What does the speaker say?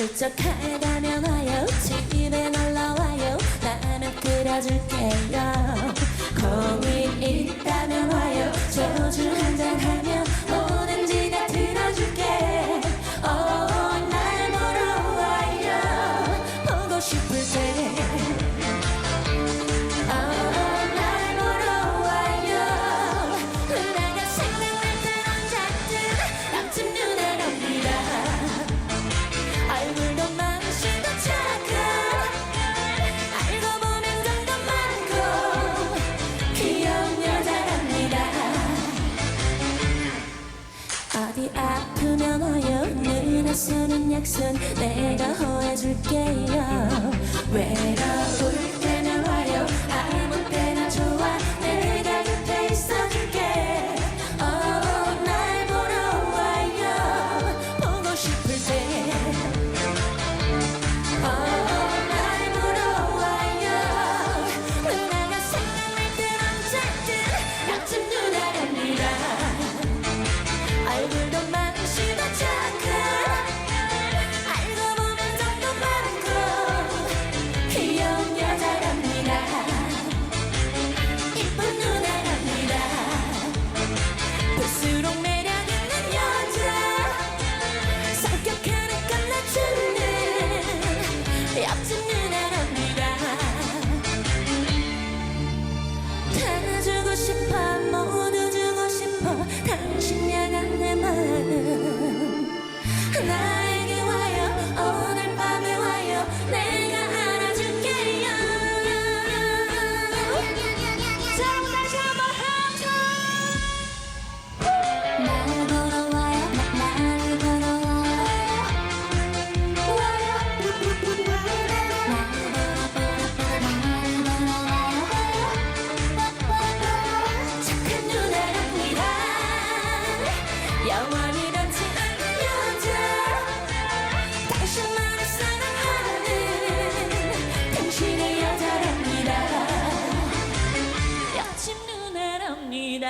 울적하다면 와요. 집에 놀러와요. 라면 끓여줄게요. 거기 있다면 와요. 소주 한잔 하면 아프면 어여운 눈에 쓰는 약속 내가 허해줄게요. 외로울 주고 싶어 모두 주고 싶어 당신 향한 내 마음. 나 영원히 변치 않는 여자 당신만을 사랑하는 당신의 여자랍니다. 여친 누나랍니다.